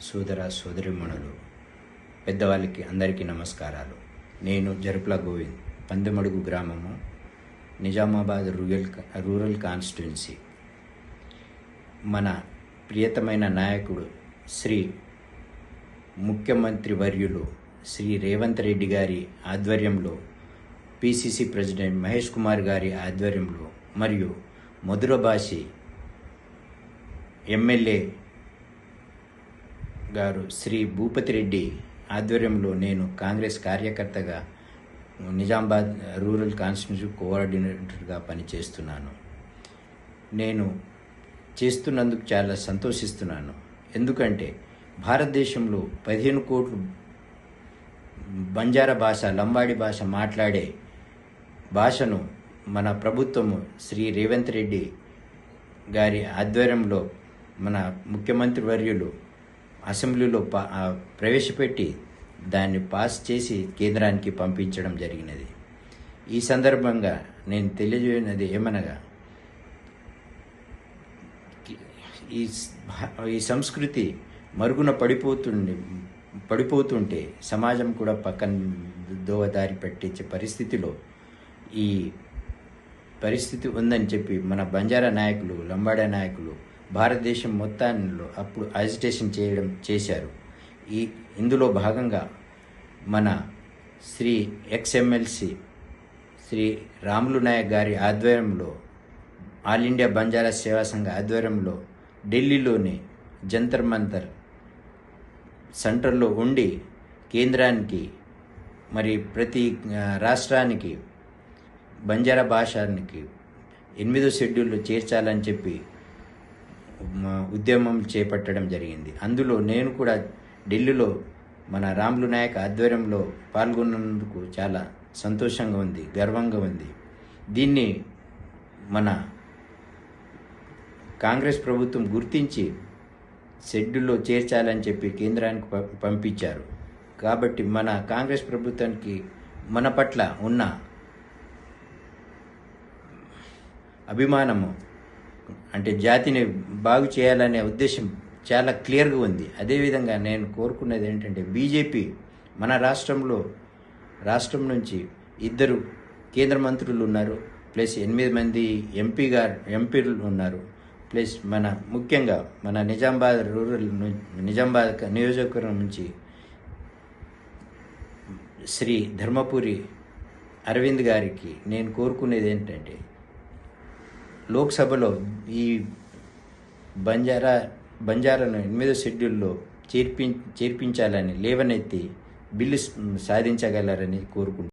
సోదర సోదరిమణులు పెద్దవాళ్ళకి అందరికీ నమస్కారాలు. నేను జరుపుల గోవింద్ పందెమడుగు గ్రామము నిజామాబాద్ రూరల్ రూరల్ కాన్స్టిట్యున్సీ. మన ప్రియతమైన నాయకుడు శ్రీ ముఖ్యమంత్రి వర్యులు శ్రీ రేవంత్ రెడ్డి గారి ఆధ్వర్యంలో పిసిసి ప్రెసిడెంట్ మహేష్ కుమార్ గారి ఆధ్వర్యంలో మరియు మధుర భాషి ఎమ్మెల్యే గారు శ్రీ భూపతి రెడ్డి ఆధ్వర్యంలో నేను కాంగ్రెస్ కార్యకర్తగా నిజామాబాద్ రూరల్ కాన్స్టిట్యూన్సీ కోఆర్డినేటర్గా పనిచేస్తున్నాను. నేను చేస్తున్నందుకు చాలా సంతోషిస్తున్నాను. ఎందుకంటే భారతదేశంలో పదిహేను కోట్లు బంజారా భాష లంబాడి భాష మాట్లాడే భాషను మన ప్రభుత్వము శ్రీ రేవంత్ రెడ్డి గారి ఆధ్వర్యంలో మన ముఖ్యమంత్రి వర్యులు అసెంబ్లీలో పా ప్రవేశపెట్టి దాన్ని పాస్ చేసి కేంద్రానికి పంపించడం జరిగినది. ఈ సందర్భంగా నేను తెలియజేయనది ఏమనగా ఈ ఈ సంస్కృతి మరుగున పడిపోతుండి పడిపోతుంటే సమాజం కూడా పక్కన దోవదారి పెట్టించే పరిస్థితిలో ఈ పరిస్థితి ఉందని చెప్పి మన బంజారా నాయకులు లంబాడా నాయకులు భారతదేశం మొత్తంలో అప్పుడు అజిటేషన్ చేయడం చేశారు. ఈ ఇందులో భాగంగా మన శ్రీ ఎక్స్ఎమ్మెల్సి శ్రీ రాములు నాయక్ గారి ఆధ్వర్యంలో ఆల్ ఇండియా బంజారా సేవా సంఘ ఆధ్వర్యంలో ఢిల్లీలోని జంతర్ మంతర్ సెంటర్లో ఉండి కేంద్రానికి మరి ప్రతి రాష్ట్రానికి బంజారా భాషానికి ఎనిమిదో షెడ్యూల్లో చేర్చాలని చెప్పి ఉద్యమం చేపట్టడం జరిగింది. అందులో నేను కూడా ఢిల్లీలో మన రాములు నాయక్ ఆధ్వర్యంలో పాల్గొన్నందుకు చాలా సంతోషంగా ఉంది గర్వంగా ఉంది. దీన్ని మన కాంగ్రెస్ ప్రభుత్వం గుర్తించి షెడ్యూల్లో చేర్చాలని చెప్పి కేంద్రానికి పంపించారు. కాబట్టి మన కాంగ్రెస్ ప్రభుత్వానికి మన పట్ల ఉన్న అభిమానము అంటే జాతిని బాగు చేయాలనే ఉద్దేశం చాలా క్లియర్గా ఉంది. అదేవిధంగా నేను కోరుకునేది ఏంటంటే బీజేపీ మన రాష్ట్రంలో రాష్ట్రం నుంచి ఇద్దరు కేంద్ర మంత్రులు ఉన్నారు ప్లస్ ఎనిమిది మంది ఎంపీ గారు ఎంపీలు ఉన్నారు ప్లస్ మన ముఖ్యంగా మన నిజామాబాద్ రూరల్ నిజామాబాద్ నియోజకవర్గం నుంచి శ్రీ ధర్మపురి అరవింద్ గారికి నేను కోరుకునేది ఏంటంటే లోక్సభలో ఈ బంజారా బంజారాను ఎనిమిదో షెడ్యూల్లో చేర్పి చేర్పించాలని లేవనెత్తి బిల్లు సాధించగలరని కోరుకుంటున్నాను.